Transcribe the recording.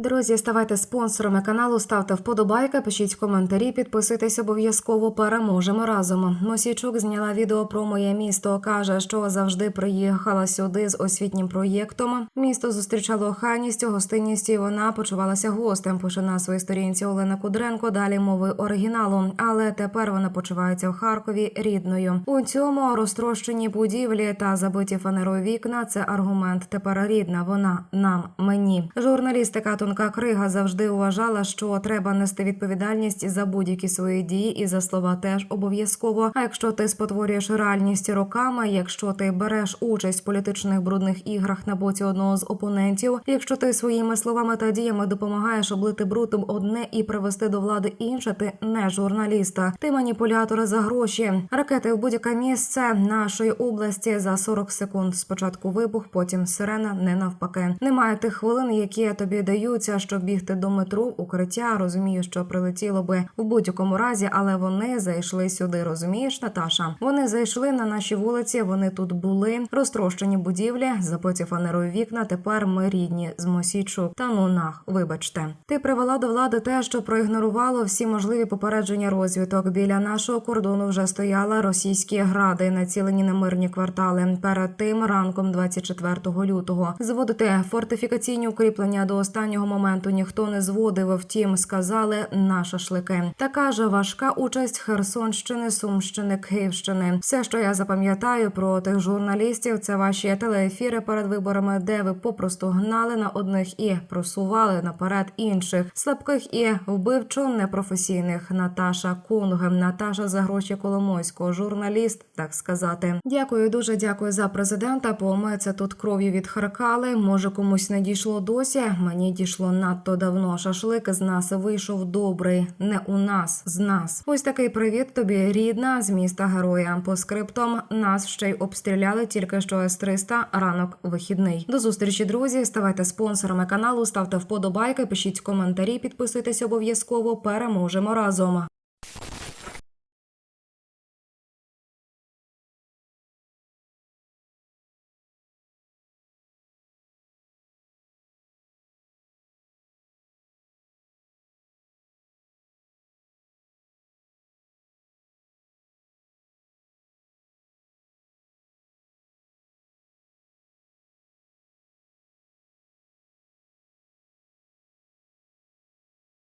Друзі, ставайте спонсорами каналу, ставте вподобайки, пишіть коментарі, підписуйтесь обов'язково. Переможемо разом. Мосійчук зняла відео про моє місто. каже, що завжди приїхала сюди з освітнім проєктом. Місто зустрічало охайністю, гостинністю. і Вона почувалася гостем. Пише на своїй сторінці Олена Кудренко. Далі мови оригіналу. Але тепер вона почувається в Харкові рідною. У цьому розтрощені будівлі та забиті фанерою вікна. Це аргумент. Тепер рідна. Вона нам мені. Журналістика тонка крига завжди вважала, що треба нести відповідальність за будь-які свої дії, і за слова теж обов'язково. А якщо ти спотворюєш реальність роками, якщо ти береш участь в політичних брудних іграх на боці одного з опонентів, якщо ти своїми словами та діями допомагаєш облити брудом одне і привести до влади інше, ти не журналіста, ти маніпулятор за гроші. Ракети в будь-яке місце нашої області за 40 секунд. Спочатку вибух, потім сирена, не навпаки. Немає тих хвилин, які тобі даються, щоб бігти до метро, укриття. Розумію, що прилетіло би в будь-якому разі, але вони зайшли сюди. Розумієш, Наташа? Вони зайшли на наші вулиці. Вони тут були розтрощені будівлі, забиті фанерою вікна. Тепер ми рідні з Мосійчук. Та ну нах, вибачте. Ти привела до влади те, що проігнорувало всі можливі попередження розвиток. Біля нашого кордону вже стояла російські гради, націлені на мирні квартали. Перед тим ранком, 24 лютого, зводити фортифікаційні укріплення до останнього моменту ніхто не зводив. Втім, сказали на шашлики. Така ж важка участь Херсонщини, Сумщини, Київщини. Все, що я запам'ятаю про тих журналістів, це ваші телеефіри перед виборами, де ви попросту гнали на одних і просували наперед інших слабких і вбивчо непрофесійних. Наташа Кунг, Наташа за гроші Коломойського, журналіст, так сказати. Дякую, дуже дякую за президента. Бо ми це тут кров'ю відхаркали. Може, комусь не дійшло досі. Мені дійшло надто давно. Шашлик з нас вийшов добрий. Не у нас, з нас. Ось такий привіт тобі, рідна з міста героя. По скриптом нас ще й обстріляли тільки що С-300, ранок вихідний. До зустрічі, друзі. Ставайте спонсорами каналу, ставте вподобайки, пишіть коментарі, підписуйтесь обов'язково. Переможемо разом.